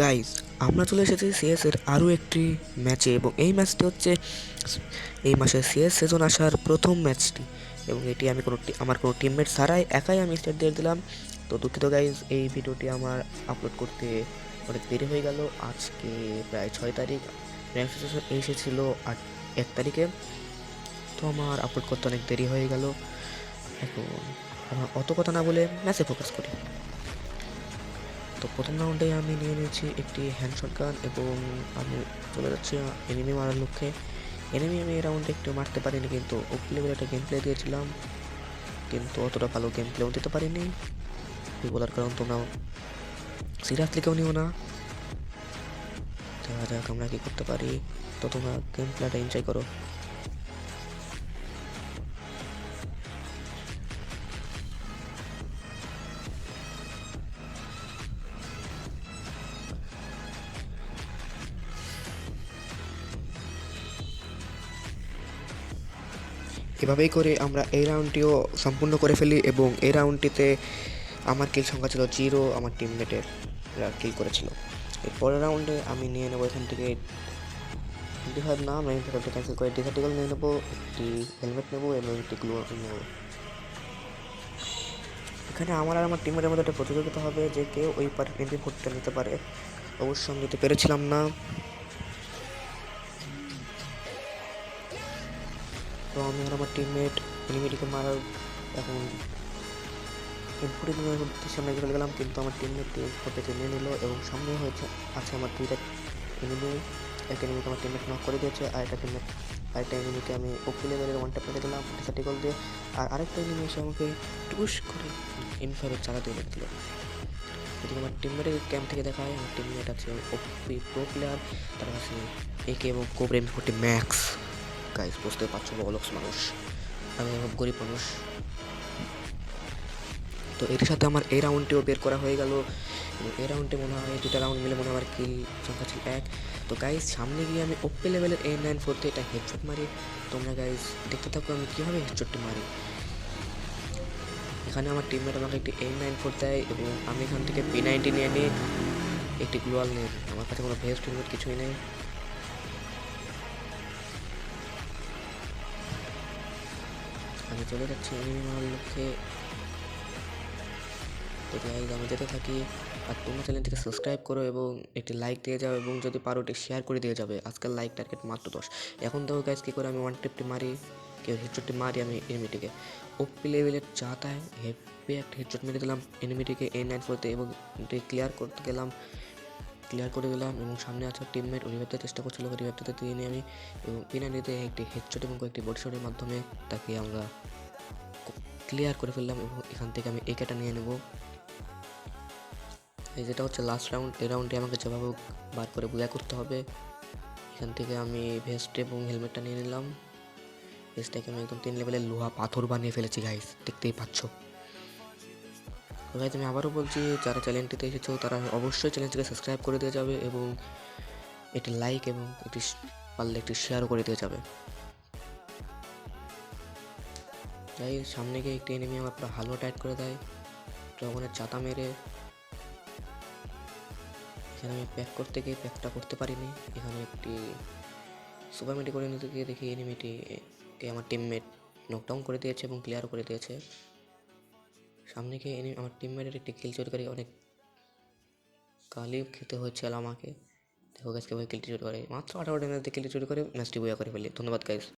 Guys আমরা চলে এসেছি সিএস এর আরও একটি ম্যাচে এবং এই ম্যাচটি হচ্ছে এই মাসে সিএস সেজন আসার প্রথম ম্যাচটি এবং এটি আমি কোনো আমার কোনো টিমমেট ছাড়াই একাই আমি স্টার্ট দিয়ে দিলাম। তো দুঃখিত গাইজ এই ভিডিওটি আমার আপলোড করতে অনেক দেরি হয়ে গেল। আজকে প্রায় ছয় তারিখ র্যাঙ্ক এসেছিল আট এক তারিখে। তো আমার আপলোড করতে অনেক দেরি হয়ে গেল। এখন অত কথা না বলে ম্যাচে ফোকাস করি। তো প্রথম রাউন্ডে আমি নিয়ে নিয়েছি একটি হ্যান্ড গান এবং আমি চলে যাচ্ছি এনিমি মারার লক্ষ্যে। এনিমি আমি এই রাউন্ডে একটু মারতে পারিনি কিন্তু ওপি লেভেল একটা গেম প্লে দিয়েছিলাম। কিন্তু অতটা ভালো গেম প্লেও দিতে পারিনি। বলার কারণ তোমরা সিরিয়াসলি কেউ নিও না। দেখা যাক আমরা কী করতে পারি। তো তোমরা গেম প্লেটা এনজয় করো। এভাবেই করে আমরা এই রাউন্ডটিও সম্পূর্ণ করে ফেলি এবং এই রাউন্ডটিতে আমার কিল সংখ্যা ছিল জিরো আমার টিমমেটের কিল করেছিল। এর পরের রাউন্ডে আমি নিয়ে নেব এখান থেকে ডিফার না আমি ক্যান্সেল করে ডিফার্টিকল নিয়ে নেব, একটি হেলমেট নেব এবং একটি গ্লু নেব। এখানে আমার আর আমার টিমের মধ্যে একটা প্রতিযোগিতা হবে যে কেউ ওই পার এমপি ফোরটা নিতে পারে। অবশ্য আমি নিতে পেরেছিলাম না। তো আমি আর আমার টিমমেট এনিমিটিকে মারার এখন এমপুরি সামনে চলে গেলাম, কিন্তু আমার টিমমেটটি ফোর্টেতে নিয়ে নিল এবং সামনে হয়েছে, আছে আমার দুইটা এনিমি একটা এনিমিকে আমার টিমমেট নক করে দিয়েছে, আর একটা টিমমেট আরেকটা এনিমিকে আমি ওপি লেভেলের ওয়ান মেরে দিলাম সার্টিকল দিয়ে, আর আরেকটা এনিমি এসে আমাকে টুস করে ফাইভের চালা দিয়ে দিল। এদিকে আমার টিমমেটের ক্যাম্প থেকে দেখা হয় আমার টিমমেট আছে ওপি প্রো প্লেয়ার তার কাছে একে এবং কোবরে ফোর্টি ম্যাক্স গাইজ বুঝতে পারছ বলক্স মানুষ। আমি গরিব মানুষ। তো এর সাথে আমার এই রাউন্ডটিও বের করা হয়ে গেল। এই রাউন্ডে মনে হয় দুটা রাউন্ড মিলে মনে হয় আমার কিল সংখ্যা ছিল এক। তো গাইজ সামনে গিয়ে আমি ওপে লেভেলের এ নাইন ফোরতে এটা হেডশট মারি। তোমরা গাইজ দেখতে থাকো আমি কীভাবে হেডশটটি মারি। এখানে আমার টিমমেট আমাকে একটি এ নাইন ফোর দেয় এবং আমি এখান থেকে পি নাইনটি নিয়ে নিই। একটি গ্লোয়াল নিই। আমার কাছে কোনো ভেস্ট হেলমেট কিছুই নেই। আমি চলে যাচ্ছি এনিমি মারার লক্ষ্যে তো গাইজ আমি যেতে থাকি আর তোমরা চ্যানেলটিকে সাবস্ক্রাইব করো এবং একটি লাইক দিয়ে যাও এবং যদি পারো একটি শেয়ার করে দিয়ে যাবে আজকাল লাইক টার্গেট মাত্র দশ এখন দেখো গাইজ কী করে আমি ওয়ান টিপটি মারি কেউ হেডশটটি মারি আমি এনিমিটিকে ওপি লেভেলের চাতায় হেভি একটা হেডশট মেরে দিলাম এনিমিটিকে এ নাইন ফোরতে এবং ক্লিয়ার করতে গেলাম ক্লিয়ার করে দিলাম এবং সামনে আছে টিমমেট রিভাইভতে চেষ্টা করছিল রিভাইভটাতে দিয়ে নিয়ে আমি এবং পিনানিতে একটি হেডশট এবং কয়েকটি বডি শটের মাধ্যমে তাকে আমরা ক্লিয়ার করে ফেললাম এবং এখান থেকে আমি একেটা নিয়ে নেব। এই যেটা হচ্ছে লাস্ট রাউন্ড এই রাউন্ডে আমাকে যেভাবে বার করে বুয়া করতে হবে, এখান থেকে আমি ভেস্ট এবং হেলমেটটা নিয়ে নিলাম। ভেস্টটাকে আমি একদম তিন লেভেলের লোহা পাথর বানিয়ে ফেলেছি গাইস দেখতেই পাচ্ছ। তো গাইজ আমি আবারও বলছি, যারা চ্যানেলটিতে এসেছ, তারা অবশ্যই চ্যানেলটিকে সাবস্ক্রাইব করে দিয়ে যাবে এবং একটি লাইক এবং একটি পারলে একটি শেয়ারও করে দিয়ে যাবে। যাই সামনে গিয়ে একটি এনিমি আমার হালুয়া টাইট করে দেয়। ড্রাগনের চাতা মেরে। এখানে আমি প্যাক করতে গিয়ে প্যাকটা করতে পারিনি। এখানে একটি সুপারমেটি করে নিতে গিয়ে দেখি এনিমিটিকে আমার টিমমেট নকডাউন করে দিয়েছে এবং ক্লিয়ার করে দিয়েছে। সামনে গিয়ে এনিমি আমার টিমমেটের একটি কিল চুরি করে, অনেক গালি খেতে হয়েছিল আমাকে। দেখো গাছকে ভাই কিলটি চুরি করে। মাত্র আঠারো ড্যামেজ দিয়ে কিলটি চুরি করে ম্যাচটি বইয়া করে ফেলি ধন্যবাদ গাইস